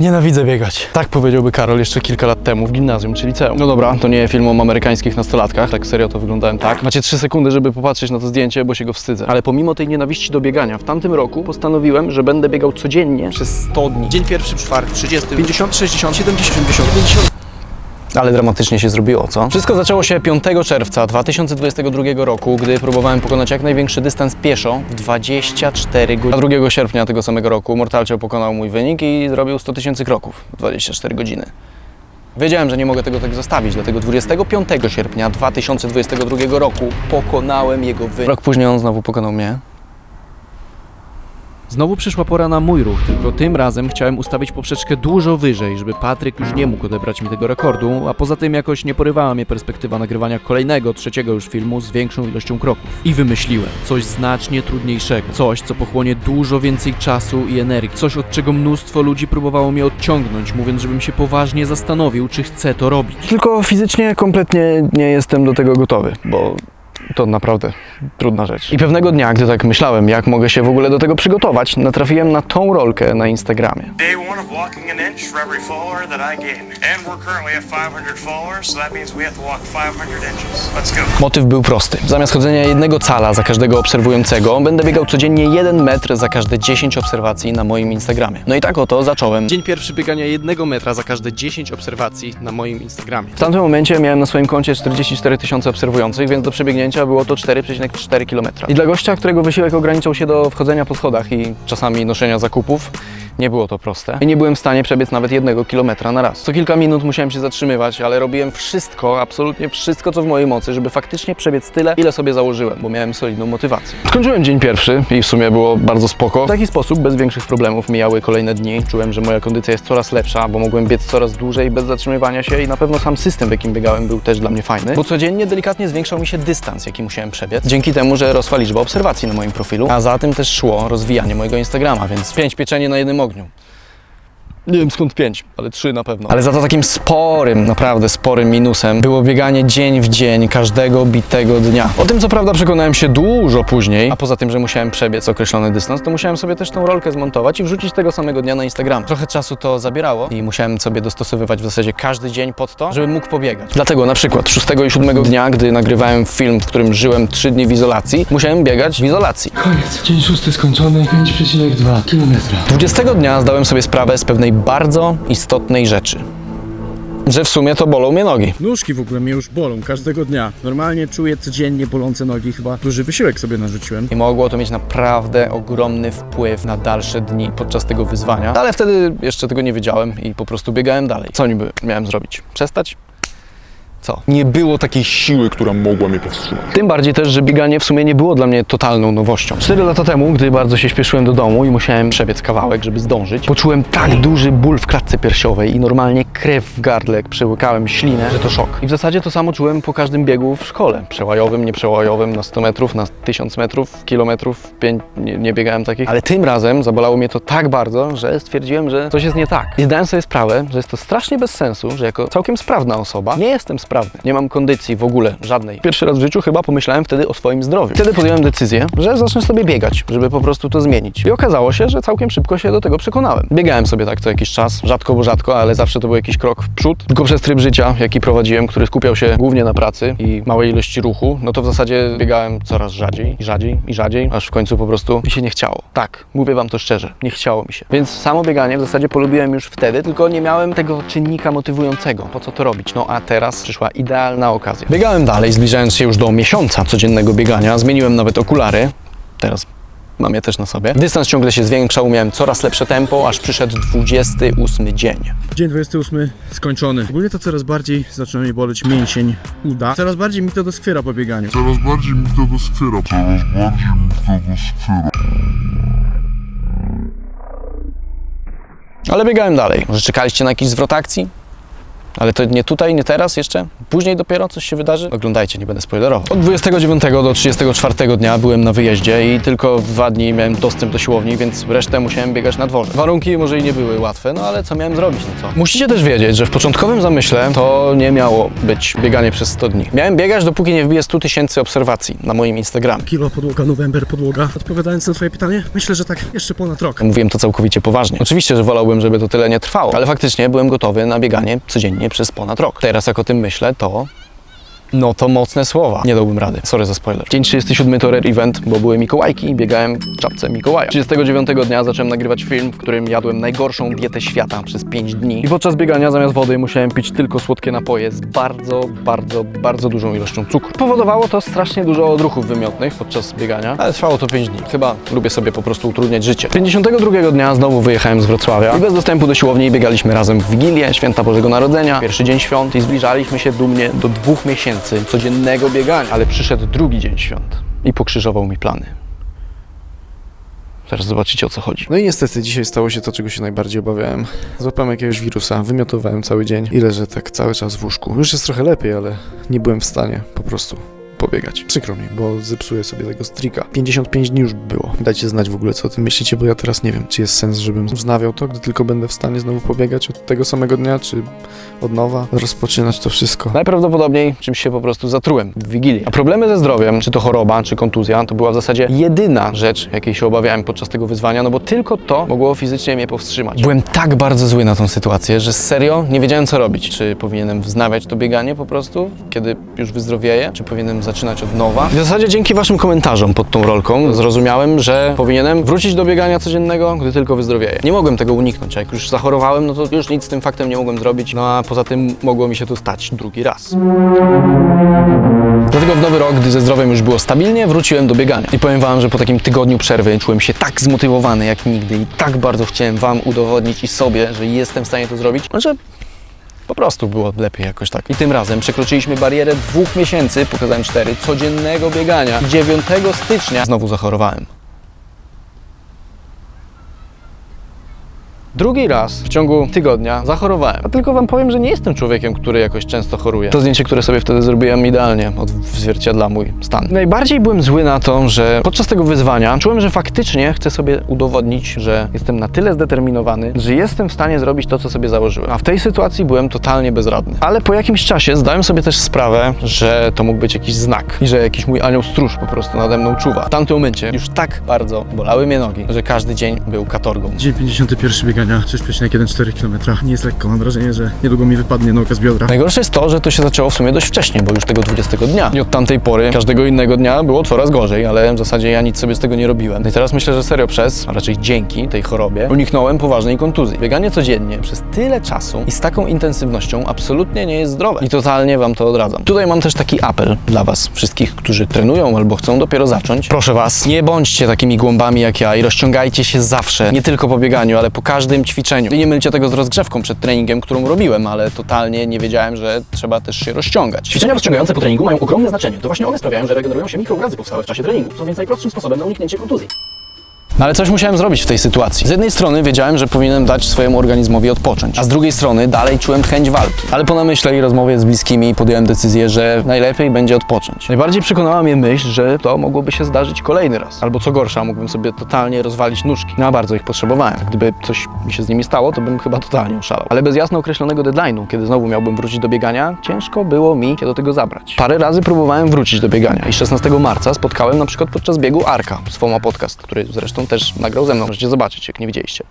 Nienawidzę biegać. Tak powiedziałby Karol jeszcze kilka lat temu w gimnazjum czy liceum. No dobra, to nie film o amerykańskich nastolatkach, tak serio to wyglądałem tak. Macie trzy sekundy, żeby popatrzeć na to zdjęcie, bo się go wstydzę. Ale pomimo tej nienawiści do biegania, w tamtym roku postanowiłem, że będę biegał codziennie przez 100 dni. Dzień pierwszy, czwarty, 30, 50, 60, 70, 80, 90. Ale dramatycznie się zrobiło, co? Wszystko zaczęło się 5 czerwca 2022 roku, gdy próbowałem pokonać jak największy dystans pieszo w 24 godziny. A 2 sierpnia tego samego roku Mortalcio pokonał mój wynik i zrobił 100 tysięcy kroków w 24 godziny. Wiedziałem, że nie mogę tego tak zostawić, dlatego 25 sierpnia 2022 roku pokonałem jego wynik. Rok później on znowu pokonał mnie. Znowu przyszła pora na mój ruch, tylko tym razem chciałem ustawić poprzeczkę dużo wyżej, żeby Patryk już nie mógł odebrać mi tego rekordu, a poza tym jakoś nie porywała mnie perspektywa nagrywania kolejnego, trzeciego już filmu z większą ilością kroków. I wymyśliłem coś znacznie trudniejszego, coś co pochłonie dużo więcej czasu i energii, coś od czego mnóstwo ludzi próbowało mnie odciągnąć, mówiąc, żebym się poważnie zastanowił, czy chcę to robić. Tylko fizycznie kompletnie nie jestem do tego gotowy, bo to naprawdę trudna rzecz. I pewnego dnia, gdy tak myślałem, jak mogę się w ogóle do tego przygotować, natrafiłem na tą rolkę na Instagramie. Day one of walking an inch for every follower that I gain. And we're currently at 500 followers, so that means we have to walk 500 inches. Let's go. Motyw był prosty. Zamiast chodzenia jednego cala za każdego obserwującego, będę biegał codziennie jeden metr za każde 10 obserwacji na moim Instagramie. No i tak oto zacząłem. Dzień pierwszy biegania jednego metra za każde 10 obserwacji na moim Instagramie. W tamtym momencie miałem na swoim koncie 44 tysiące obserwujących, więc do przebiegnięcia było to 4,4 km. I dla gościa, którego wysiłek ograniczał się do wchodzenia po schodach i czasami noszenia zakupów, nie było to proste. I nie byłem w stanie przebiec nawet jednego kilometra na raz. Co kilka minut musiałem się zatrzymywać, ale robiłem wszystko, absolutnie wszystko, co w mojej mocy, żeby faktycznie przebiec tyle, ile sobie założyłem, bo miałem solidną motywację. Skończyłem dzień pierwszy i w sumie było bardzo spoko. W taki sposób, bez większych problemów, mijały kolejne dni. Czułem, że moja kondycja jest coraz lepsza, bo mogłem biec coraz dłużej bez zatrzymywania się i na pewno sam system, w jakim biegałem, był też dla mnie fajny, bo codziennie delikatnie zwiększał mi się dystans, jaki musiałem przebiec, dzięki temu, że rosła liczba obserwacji na moim profilu, a za tym też szło rozwijanie mojego Instagrama, więc pięć pieczenie na jednym огню. Nie wiem skąd pięć, ale trzy na pewno. Ale za to takim sporym, naprawdę sporym minusem było bieganie dzień w dzień, każdego bitego dnia. O tym co prawda przekonałem się dużo później, a poza tym, że musiałem przebiec określony dystans, to musiałem sobie też tą rolkę zmontować i wrzucić tego samego dnia na Instagram. Trochę czasu to zabierało i musiałem sobie dostosowywać w zasadzie każdy dzień pod to, żebym mógł pobiegać. Dlatego na przykład 6 i 7 dnia, gdy nagrywałem film, w którym żyłem 3 dni w izolacji, musiałem biegać w izolacji. Koniec. Dzień szósty skończony, 5,2 km. 20 dnia zdałem sobie sprawę z pewnej bardzo istotnej rzeczy. Że w sumie to bolą mnie nogi. Nóżki w ogóle mnie już bolą każdego dnia. Normalnie czuję codziennie bolące nogi, chyba duży wysiłek sobie narzuciłem. I mogło to mieć naprawdę ogromny wpływ na dalsze dni podczas tego wyzwania. Ale wtedy jeszcze tego nie wiedziałem i po prostu biegałem dalej. Co niby miałem zrobić? Przestać? Co? Nie było takiej siły, która mogła mnie powstrzymać. Tym bardziej też, że bieganie w sumie nie było dla mnie totalną nowością. Cztery lata temu, gdy bardzo się śpieszyłem do domu i musiałem przebiec kawałek, żeby zdążyć, poczułem tak duży ból w klatce piersiowej i normalnie krew w gardle, jak przełykałem ślinę, że to szok. I w zasadzie to samo czułem po każdym biegu w szkole. Przełajowym, nieprzełajowym, na 100 metrów, na 1000 metrów, kilometrów, 5, nie, nie biegałem takich. Ale tym razem zabolało mnie to tak bardzo, że stwierdziłem, że coś jest nie tak. I zdałem sobie sprawę, że jest to strasznie bez sensu, że jako całkiem sprawna osoba nie jestem Nie mam kondycji w ogóle, żadnej. Pierwszy raz w życiu chyba pomyślałem wtedy o swoim zdrowiu. Wtedy podjąłem decyzję, że zacznę sobie biegać, żeby po prostu to zmienić. I okazało się, że całkiem szybko się do tego przekonałem. Biegałem sobie tak co jakiś czas, rzadko bo rzadko, ale zawsze to był jakiś krok w przód. Tylko przez tryb życia, jaki prowadziłem, który skupiał się głównie na pracy i małej ilości ruchu, no to w zasadzie biegałem coraz rzadziej, i rzadziej i rzadziej, aż w końcu po prostu mi się nie chciało. Tak, mówię wam to szczerze, nie chciało mi się. Więc samo bieganie w zasadzie polubiłem już wtedy, tylko nie miałem tego czynnika motywującego. Po co to robić? No a teraz przyszła idealna okazja. Biegałem dalej, zbliżając się już do miesiąca codziennego biegania. Zmieniłem nawet okulary. Teraz mam je też na sobie. Dystans ciągle się zwiększał, miałem coraz lepsze tempo, aż przyszedł 28 dzień. Dzień 28 skończony. Ogólnie to coraz bardziej zaczyna mnie boleć mięsień uda. Coraz bardziej mi to doskwiera po bieganiu. Coraz bardziej mi to doskwiera. Coraz bardziej mi to doskwiera. Ale biegałem dalej. Może czekaliście na jakiś zwrot akcji? Ale to nie tutaj, nie teraz jeszcze? Później dopiero coś się wydarzy? Oglądajcie, nie będę spoilerował. Od 29 do 34 dnia byłem na wyjeździe i tylko dwa dni miałem dostęp do siłowni, więc resztę musiałem biegać na dworze. Warunki może i nie były łatwe, no ale co miałem zrobić, no co? Musicie też wiedzieć, że w początkowym zamyśle to nie miało być bieganie przez 100 dni. Miałem biegać, dopóki nie wbiję 100 tysięcy obserwacji na moim Instagramie. Kilo podłoga, November podłoga. Odpowiadając na twoje pytanie, myślę, że tak jeszcze ponad rok. Mówiłem to całkowicie poważnie. Oczywiście, że wolałbym, żeby to tyle nie trwało, ale faktycznie byłem gotowy na bieganie codziennie przez ponad rok. Teraz jak o tym myślę, to... No to mocne słowa. Nie dałbym rady. Sorry za spoiler. Dzień 37 to rare event, bo były Mikołajki i biegałem w czapce Mikołaja. 39 dnia zacząłem nagrywać film, w którym jadłem najgorszą dietę świata przez 5 dni. I podczas biegania zamiast wody musiałem pić tylko słodkie napoje z bardzo, bardzo, bardzo dużą ilością cukru. Powodowało to strasznie dużo odruchów wymiotnych podczas biegania, ale trwało to 5 dni. Chyba lubię sobie po prostu utrudniać życie. 52 dnia znowu wyjechałem z Wrocławia i bez dostępu do siłowni biegaliśmy razem w Wigilię, Święta Bożego Narodzenia, pierwszy dzień świąt i zbliżaliśmy się dumnie do dwóch miesięcy codziennego biegania. Ale przyszedł drugi dzień świąt i pokrzyżował mi plany. Teraz zobaczycie o co chodzi. No i niestety dzisiaj stało się to, czego się najbardziej obawiałem. Złapałem jakiegoś wirusa, wymiotowałem cały dzień i leżę tak cały czas w łóżku. Już jest trochę lepiej, ale nie byłem w stanie po prostu pobiegać. Przykro mi, bo zepsuję sobie tego strika. 55 dni już było. Dajcie znać w ogóle, co o tym myślicie, bo ja teraz nie wiem, czy jest sens, żebym wznawiał to, gdy tylko będę w stanie znowu pobiegać od tego samego dnia, czy od nowa rozpoczynać to wszystko. Najprawdopodobniej czymś się po prostu zatrułem w Wigilii. A problemy ze zdrowiem, czy to choroba, czy kontuzja, to była w zasadzie jedyna rzecz, jakiej się obawiałem podczas tego wyzwania, no bo tylko to mogło fizycznie mnie powstrzymać. Byłem tak bardzo zły na tą sytuację, że serio nie wiedziałem co robić. Czy powinienem wznawiać to bieganie po prostu, kiedy już wyzdrowieję, czy powinienem zaczynać od nowa. W zasadzie dzięki waszym komentarzom pod tą rolką zrozumiałem, że powinienem wrócić do biegania codziennego, gdy tylko wyzdrowieję. Nie mogłem tego uniknąć, a jak już zachorowałem, no to już nic z tym faktem nie mogłem zrobić, no a poza tym mogło mi się to stać drugi raz. Dlatego w nowy rok, gdy ze zdrowiem już było stabilnie, wróciłem do biegania. I powiem wam, że po takim tygodniu przerwy czułem się tak zmotywowany jak nigdy i tak bardzo chciałem wam udowodnić i sobie, że jestem w stanie to zrobić, że po prostu było lepiej jakoś tak. I tym razem przekroczyliśmy barierę dwóch miesięcy, pokazałem cztery, codziennego biegania. 9 stycznia znowu zachorowałem. Drugi raz w ciągu tygodnia zachorowałem. A tylko wam powiem, że nie jestem człowiekiem, który jakoś często choruje. To zdjęcie, które sobie wtedy zrobiłem idealnie odzwierciedla mój stan. Najbardziej byłem zły na to, że podczas tego wyzwania czułem, że faktycznie chcę sobie udowodnić, że jestem na tyle zdeterminowany, że jestem w stanie zrobić to, co sobie założyłem. A w tej sytuacji byłem totalnie bezradny. Ale po jakimś czasie zdałem sobie też sprawę, że to mógł być jakiś znak i że jakiś mój anioł stróż po prostu nade mną czuwa. W tamtym momencie już tak bardzo bolały mnie nogi, że każdy dzień był katorgą. Dzień 51 biegania, 6,14 km. Nie jest lekko, mam wrażenie, że niedługo mi wypadnie noga z biodra. Najgorsze jest to, że to się zaczęło w sumie dość wcześnie, bo już tego 20 dnia. I od tamtej pory, każdego innego dnia było coraz gorzej, ale w zasadzie ja nic sobie z tego nie robiłem. No I teraz myślę, że serio przez, a raczej dzięki tej chorobie, uniknąłem poważnej kontuzji. Bieganie codziennie przez tyle czasu i z taką intensywnością absolutnie nie jest zdrowe. I totalnie wam to odradzam. Tutaj mam też taki apel dla was wszystkich, którzy trenują albo chcą dopiero zacząć. Proszę was, nie bądźcie takimi głąbami jak ja i rozciągajcie się zawsze. Nie tylko po bieganiu, ale po każdym ćwiczeniu. I nie mylcie tego z rozgrzewką przed treningiem, którą robiłem, ale totalnie nie wiedziałem, że trzeba też się rozciągać. Ćwiczenia rozciągające po treningu mają ogromne znaczenie. To właśnie one sprawiają, że regenerują się mikrourazy powstałe w czasie treningu. Są więc najprostszym sposobem na uniknięcie kontuzji. No ale coś musiałem zrobić w tej sytuacji. Z jednej strony wiedziałem, że powinienem dać swojemu organizmowi odpocząć, a z drugiej strony dalej czułem chęć walki. Ale po namyśle i rozmowie z bliskimi podjąłem decyzję, że najlepiej będzie odpocząć. Najbardziej przekonała mnie myśl, że to mogłoby się zdarzyć kolejny raz. Albo co gorsza, mógłbym sobie totalnie rozwalić nóżki. No a bardzo ich potrzebowałem. Gdyby coś mi się z nimi stało, to bym chyba totalnie oszalał. Ale bez jasno określonego deadline'u, kiedy znowu miałbym wrócić do biegania, ciężko było mi się do tego zabrać. Parę razy próbowałem wrócić do biegania i 16 marca spotkałem na przykład podczas biegu Arka z FOMA Podcast, który zresztą też nagrał ze mną. Możecie zobaczyć, jak nie widzieliście.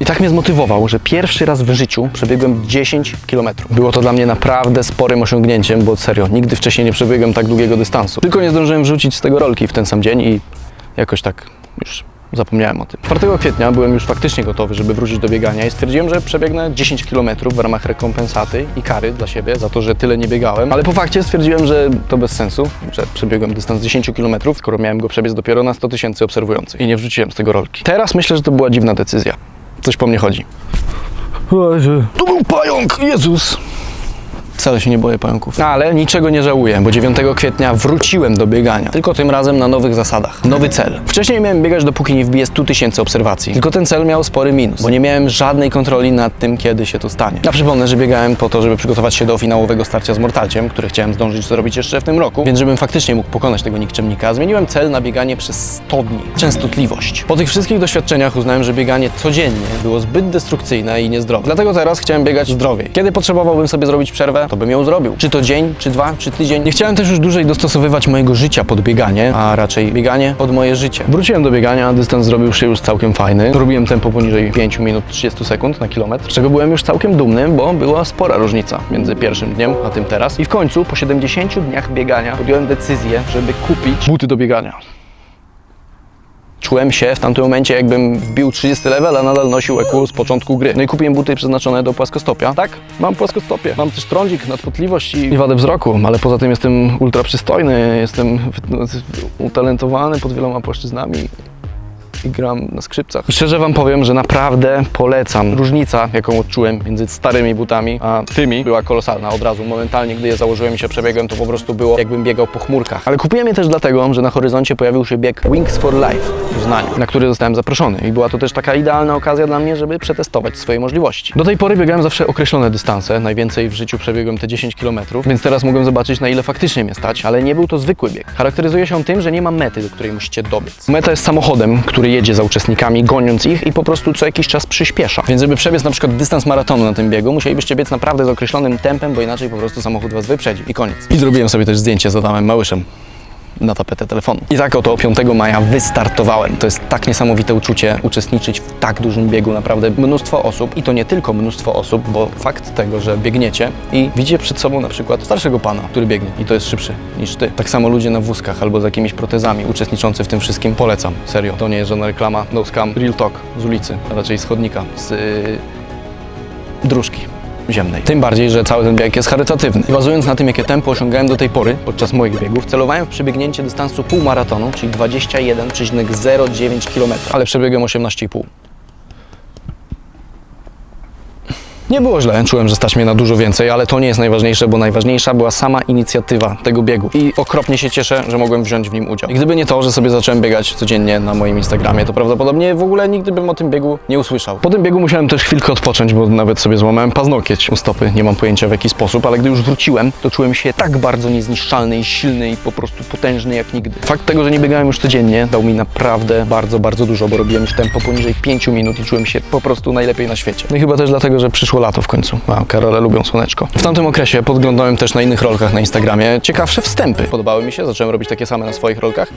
I tak mnie zmotywował, że pierwszy raz w życiu przebiegłem 10 km. Było to dla mnie naprawdę sporym osiągnięciem, bo serio, nigdy wcześniej nie przebiegłem tak długiego dystansu. Tylko nie zdążyłem wrzucić z tego rolki w ten sam dzień i jakoś tak już zapomniałem o tym. 4 kwietnia byłem już faktycznie gotowy, żeby wrócić do biegania i stwierdziłem, że przebiegnę 10 km w ramach rekompensaty i kary dla siebie za to, że tyle nie biegałem. Ale po fakcie stwierdziłem, że to bez sensu, że przebiegłem dystans 10 km, skoro miałem go przebiec dopiero na 100 tysięcy obserwujących i nie wrzuciłem z tego rolki. Teraz myślę, że to była dziwna decyzja. Coś po mnie chodzi. To był pająk! Jezus! Wcale się nie boję pająków. Ale niczego nie żałuję, bo 9 kwietnia wróciłem do biegania. Tylko tym razem na nowych zasadach. Nowy cel. Wcześniej miałem biegać dopóki nie wbiję 100 tysięcy obserwacji. Tylko ten cel miał spory minus, bo nie miałem żadnej kontroli nad tym, kiedy się to stanie. Ja przypomnę, że biegałem po to, żeby przygotować się do finałowego starcia z Mortalciem, które chciałem zdążyć zrobić jeszcze w tym roku, więc żebym faktycznie mógł pokonać tego nikczemnika, zmieniłem cel na bieganie przez 100 dni. Częstotliwość. Po tych wszystkich doświadczeniach uznałem, że bieganie codziennie było zbyt destrukcyjne i niezdrowe. Dlatego teraz chciałem biegać zdrowiej. Kiedy potrzebowałbym sobie zrobić przerwę, to bym ją zrobił. Czy to dzień, czy dwa, czy tydzień. Nie chciałem też już dłużej dostosowywać mojego życia pod bieganie, a raczej bieganie pod moje życie. Wróciłem do biegania, dystans zrobił się już całkiem fajny. Robiłem tempo poniżej 5 minut 30 sekund na kilometr, z czego byłem już całkiem dumny, bo była spora różnica między pierwszym dniem a tym teraz. I w końcu, po 70 dniach biegania, podjąłem decyzję, żeby kupić buty do biegania. Czułem się w tamtym momencie, jakbym wbił 30 level, a nadal nosił EQ z początku gry. No i kupiłem buty przeznaczone do płaskostopia. Tak, mam płaskostopie. Mam też trądzik, nadpotliwość i wadę wzroku, ale poza tym jestem ultra przystojny, jestem no, utalentowany pod wieloma płaszczyznami i gram na skrzypcach. Szczerze wam powiem, że naprawdę polecam. Różnica, jaką odczułem między starymi butami a tymi, była kolosalna od razu. Momentalnie, gdy je założyłem i się przebiegłem, to po prostu było jakbym biegał po chmurkach. Ale kupiłem je też dlatego, że na horyzoncie pojawił się bieg Wings for Life w Poznaniu, na który zostałem zaproszony. I była to też taka idealna okazja dla mnie, żeby przetestować swoje możliwości. Do tej pory biegałem zawsze określone dystanse. Najwięcej w życiu przebiegłem te 10 km, więc teraz mogłem zobaczyć, na ile faktycznie mnie stać, ale nie był to zwykły bieg. Charakteryzuje się tym, że nie ma mety, do której musicie dobiec. Meta jest samochodem, który jedzie za uczestnikami, goniąc ich i po prostu co jakiś czas przyspiesza. Więc żeby przebiec na przykład dystans maratonu na tym biegu, musielibyście biec naprawdę z określonym tempem, bo inaczej po prostu samochód was wyprzedzi i koniec. I zrobiłem sobie też zdjęcie z Adamem Małyszem na tapetę telefonu. I tak oto 5 maja wystartowałem. To jest tak niesamowite uczucie uczestniczyć w tak dużym biegu. Naprawdę mnóstwo osób i to nie tylko mnóstwo osób, bo fakt tego, że biegniecie i widzicie przed sobą na przykład starszego pana, który biegnie i to jest szybszy niż ty. Tak samo ludzie na wózkach albo z jakimiś protezami uczestniczący w tym wszystkim. Polecam, serio. To nie jest żadna reklama, no scam, real talk z ulicy, a raczej z chodnika, z yy, dróżki ziemnej. Tym bardziej, że cały ten bieg jest charytatywny. I bazując na tym, jakie tempo osiągałem do tej pory podczas moich biegów, celowałem w przebiegnięcie dystansu półmaratonu, czyli 21,09 km, ale przebiegłem 18,5. Nie było źle, czułem, że stać mnie na dużo więcej, ale to nie jest najważniejsze, bo najważniejsza była sama inicjatywa tego biegu. I okropnie się cieszę, że mogłem wziąć w nim udział. I gdyby nie to, że sobie zacząłem biegać codziennie na moim Instagramie, to prawdopodobnie w ogóle nigdy bym o tym biegu nie usłyszał. Po tym biegu musiałem też chwilkę odpocząć, bo nawet sobie złamałem paznokieć u stopy. Nie mam pojęcia w jaki sposób, ale gdy już wróciłem, to czułem się tak bardzo niezniszczalny i silny i po prostu potężny jak nigdy. Fakt tego, że nie biegałem już codziennie, dał mi naprawdę bardzo, bardzo dużo, bo robiłem już tempo poniżej 5 minut i czułem się po prostu najlepiej na świecie. No i chyba też dlatego, że przyszło lato w końcu. A Karole lubią słoneczko. W tamtym okresie podglądałem też na innych rolkach na Instagramie ciekawsze wstępy. Podobały mi się, zacząłem robić takie same na swoich rolkach.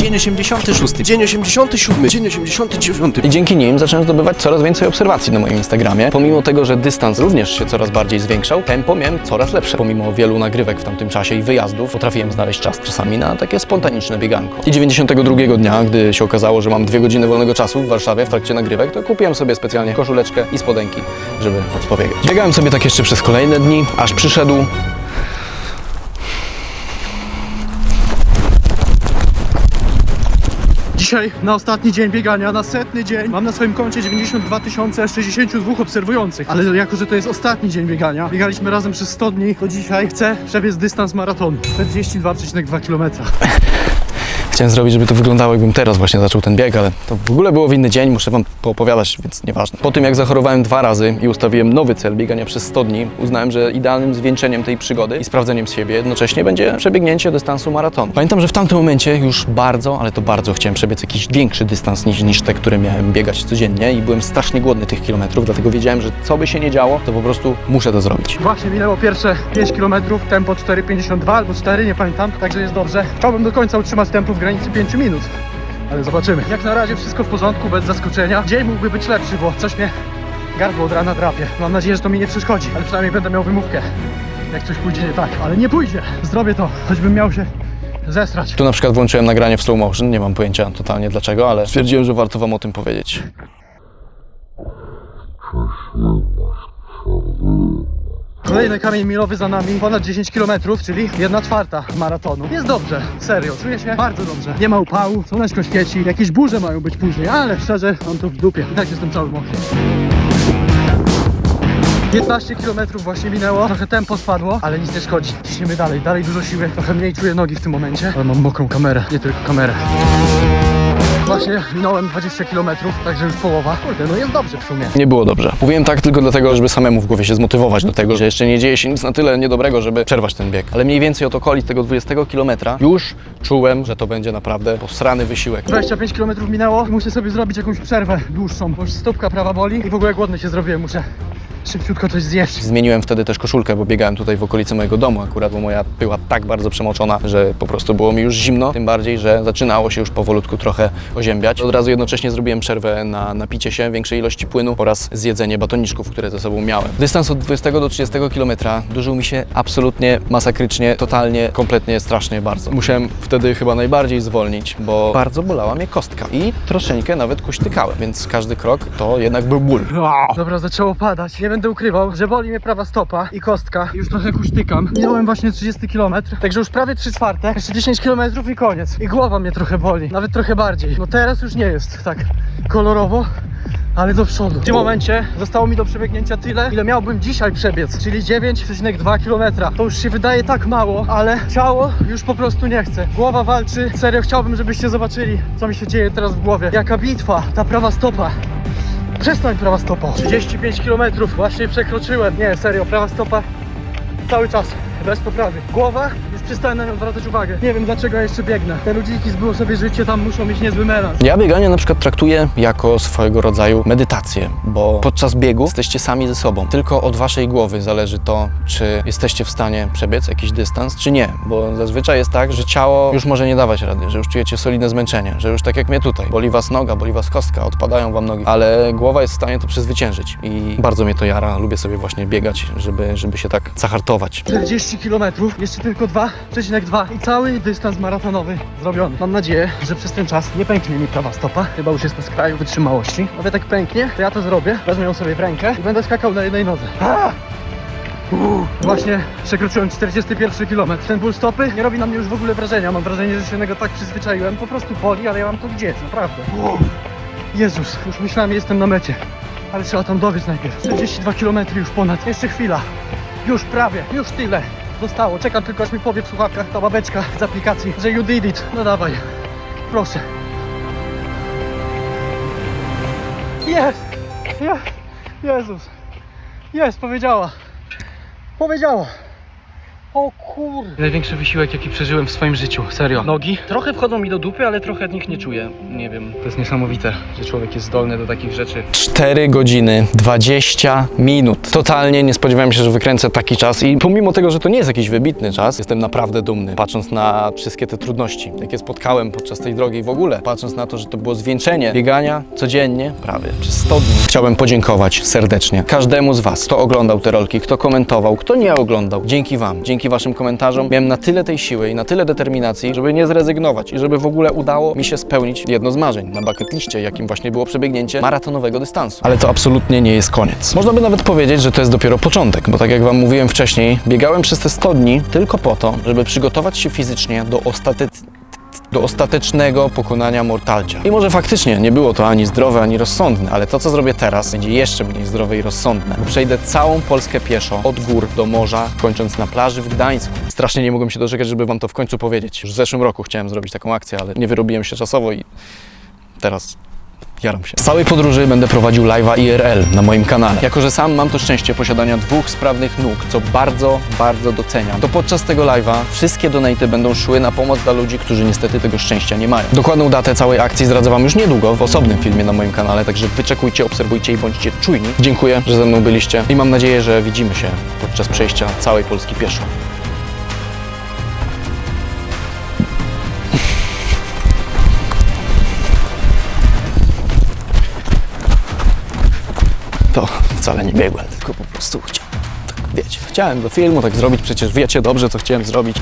Dzień 86, dzień 87, dzień 89. I dzięki nim zacząłem zdobywać coraz więcej obserwacji na moim Instagramie. Pomimo tego, że dystans również się coraz bardziej zwiększał, tempo miałem coraz lepsze. Pomimo wielu nagrywek w tamtym czasie i wyjazdów, potrafiłem znaleźć czas czasami na takie spontaniczne bieganko. I 92 dnia, gdy się okazało, że mam dwie godziny wolnego czasu w Warszawie w trakcie nagrywek, to kupiłem sobie specjalnie koszuleczkę i spodenki, żeby móc pobiegać. Biegałem sobie tak jeszcze przez kolejne dni, aż przyszedł Dzisiaj na ostatni dzień biegania, na setny dzień, mam na swoim koncie 92 062 obserwujących. Ale jako, że to jest ostatni dzień biegania, biegaliśmy razem przez 100 dni, to dzisiaj chcę przebiec dystans maratonu. 42,2 km. Chciałem zrobić, żeby to wyglądało, jakbym teraz właśnie zaczął ten bieg, ale to w ogóle było w inny dzień, muszę wam poopowiadać, więc nieważne. Po tym jak zachorowałem dwa razy i ustawiłem nowy cel biegania przez 100 dni, uznałem, że idealnym zwieńczeniem tej przygody i sprawdzeniem siebie jednocześnie będzie przebiegnięcie dystansu maratonu. Pamiętam, że w tamtym momencie już bardzo, ale to bardzo chciałem przebiec jakiś większy dystans niż, niż te, które miałem biegać codziennie i byłem strasznie głodny tych kilometrów, dlatego wiedziałem, że co by się nie działo, to po prostu muszę to zrobić. Właśnie minęło pierwsze 5 km, tempo 4,52 albo 4, nie pamiętam, także jest dobrze. Chciałbym do końca utrzymać tempo w granicy 5 minut. Ale zobaczymy. Jak na razie wszystko w porządku, bez zaskoczenia. Dzień mógłby być lepszy, bo coś mnie gardło od rana drapie. Mam nadzieję, że to mi nie przeszkodzi, ale przynajmniej będę miał wymówkę. Jak coś pójdzie nie tak, ale nie pójdzie. Zrobię to, choćbym miał się zesrać. Tu na przykład włączyłem nagranie w slow motion, nie mam pojęcia totalnie dlaczego, ale stwierdziłem, że warto wam o tym powiedzieć. Kolejny kamień milowy za nami, ponad 10 km, czyli 1 czwarta maratonu. Jest dobrze, serio, czuję się bardzo dobrze. Nie ma upału, słoneczko świeci, jakieś burze mają być później, ale szczerze, mam to w dupie. I tak jestem cały mokry. 15 km właśnie minęło, trochę tempo spadło, ale nic nie szkodzi. Ciśniemy dalej, dalej dużo siły, trochę mniej czuję nogi w tym momencie, ale mam mokrą kamerę, nie tylko kamerę. Właśnie minąłem 20 km, także już połowa. Kurde, no jest dobrze w sumie. Nie było dobrze. Mówiłem tak tylko dlatego, żeby samemu w głowie się zmotywować do tego, że jeszcze nie dzieje się nic na tyle niedobrego, żeby przerwać ten bieg. Ale mniej więcej od okolic tego 20 km już czułem, że to będzie naprawdę posrany wysiłek. 25 km minęło i muszę sobie zrobić jakąś przerwę dłuższą, bo już stópka prawa boli i w ogóle głodny się zrobiłem, muszę szybciutko coś zjeść. Zmieniłem wtedy też koszulkę, bo biegałem tutaj w okolicy mojego domu akurat, bo moja była tak bardzo przemoczona, że po prostu było mi już zimno, tym bardziej, że zaczynało się już powolutku trochę oziębiać. Od razu jednocześnie zrobiłem przerwę na napicie się większej ilości płynu oraz zjedzenie batoniczków, które ze sobą miałem. Dystans od 20 do 30 km dłużył mi się absolutnie masakrycznie, totalnie, kompletnie, strasznie bardzo. Musiałem wtedy chyba najbardziej zwolnić, bo bardzo bolała mnie kostka i troszeczkę nawet kuśtykałem, więc każdy krok to jednak był ból. Dobra, zaczęło padać. Nie będę ukrywał, że boli mnie prawa stopa i kostka. Już trochę kuśtykam. Minąłem właśnie 30 km, także już prawie 3 czwarte. Jeszcze 10 km i koniec. I głowa mnie trochę boli, nawet trochę bardziej. No teraz już nie jest tak kolorowo. Ale do przodu. W tym momencie zostało mi do przebiegnięcia tyle, ile miałbym dzisiaj przebiec, czyli 9,2 km. To już się wydaje tak mało, ale ciało już po prostu nie chce. Głowa walczy. Serio chciałbym, żebyście zobaczyli, co mi się dzieje teraz w głowie. Jaka bitwa, ta prawa stopa. Przestań prawa stopa. 35 km właśnie przekroczyłem. Nie, serio, prawa stopa cały czas, bez poprawy. Głowa, już przestałem na nią zwracać uwagę. Nie wiem dlaczego ja jeszcze biegnę. Te ludziki z było sobie życie tam muszą mieć niezły melanż. Ja bieganie na przykład traktuję jako swojego rodzaju medytację, bo podczas biegu jesteście sami ze sobą. Tylko od waszej głowy zależy to, czy jesteście w stanie przebiec jakiś dystans, czy nie. Bo zazwyczaj jest tak, że ciało już może nie dawać rady, że już czujecie solidne zmęczenie, że już tak jak mnie tutaj, boli was noga, boli was kostka, odpadają wam nogi, ale głowa jest w stanie to przezwyciężyć. I bardzo mnie to jara, lubię sobie właśnie biegać, żeby, żeby się tak zahartować. 40 km, jeszcze tylko 2,2 i cały dystans maratonowy zrobiony. Mam nadzieję, że przez ten czas nie pęknie mi prawa stopa. Chyba już jest na skraju wytrzymałości. Nawet jak pęknie, to ja to zrobię. Wezmę ją sobie w rękę i będę skakał na jednej nodze. A! Uuu, Właśnie przekroczyłem 41 km. Ten ból stopy nie robi na mnie już w ogóle wrażenia. Mam wrażenie, że się niego tak przyzwyczaiłem. Po prostu boli, ale ja mam to gdzieś, naprawdę. Uuu. Jezus, już myślałem, że jestem na mecie. Ale trzeba tam dobiec najpierw. 42 km już ponad. Jeszcze chwila. Już prawie, już tyle. Zostało. Czekam tylko aż mi powie w słuchawkach ta babeczka z aplikacji, że you did it. No dawaj. Proszę. Jest! Jest! Jezus! Jest, powiedziała. Powiedziała. O kur... Największy wysiłek, jaki przeżyłem w swoim życiu, serio. Nogi trochę wchodzą mi do dupy, ale trochę od nich nie czuję. Nie wiem, to jest niesamowite, że człowiek jest zdolny do takich rzeczy. 4 godziny 20 minut. Totalnie nie spodziewałem się, że wykręcę taki czas i pomimo tego, że to nie jest jakiś wybitny czas, jestem naprawdę dumny, patrząc na wszystkie te trudności, jakie spotkałem podczas tej drogi i w ogóle, patrząc na to, że to było zwieńczenie biegania codziennie, prawie przez 100 dni. Chciałbym podziękować serdecznie każdemu z Was, kto oglądał te rolki, kto komentował, kto nie oglądał. Dzięki Wam, dzięki Waszym komentarzom miałem na tyle tej siły i na tyle determinacji, żeby nie zrezygnować i żeby w ogóle udało mi się spełnić jedno z marzeń na bucket liście, jakim właśnie było przebiegnięcie maratonowego dystansu. Ale to absolutnie nie jest koniec. Można by nawet powiedzieć, że to jest dopiero początek, bo tak jak Wam mówiłem wcześniej, biegałem przez te 100 dni tylko po to, żeby przygotować się fizycznie do ostatecznego do ostatecznego pokonania mortalcia. I może faktycznie nie było to ani zdrowe, ani rozsądne, ale to, co zrobię teraz, będzie jeszcze mniej zdrowe i rozsądne. Przejdę całą Polskę pieszo, od gór do morza, kończąc na plaży w Gdańsku. Strasznie nie mogłem się doczekać, żeby wam to w końcu powiedzieć. Już w zeszłym roku chciałem zrobić taką akcję, ale nie wyrobiłem się czasowo i teraz Jaram się. Całej podróży będę prowadził live'a IRL na moim kanale. Jako, że sam mam to szczęście posiadania dwóch sprawnych nóg, co bardzo, bardzo doceniam, to podczas tego live'a wszystkie donaty będą szły na pomoc dla ludzi, którzy niestety tego szczęścia nie mają. Dokładną datę całej akcji zdradzę Wam już niedługo w osobnym filmie na moim kanale, także wyczekujcie, obserwujcie i bądźcie czujni. Dziękuję, że ze mną byliście i mam nadzieję, że widzimy się podczas przejścia całej Polski pieszo. To wcale nie biegłem, tylko po prostu chciałem, tak wiecie, chciałem do filmu tak zrobić, przecież wiecie dobrze, co chciałem zrobić.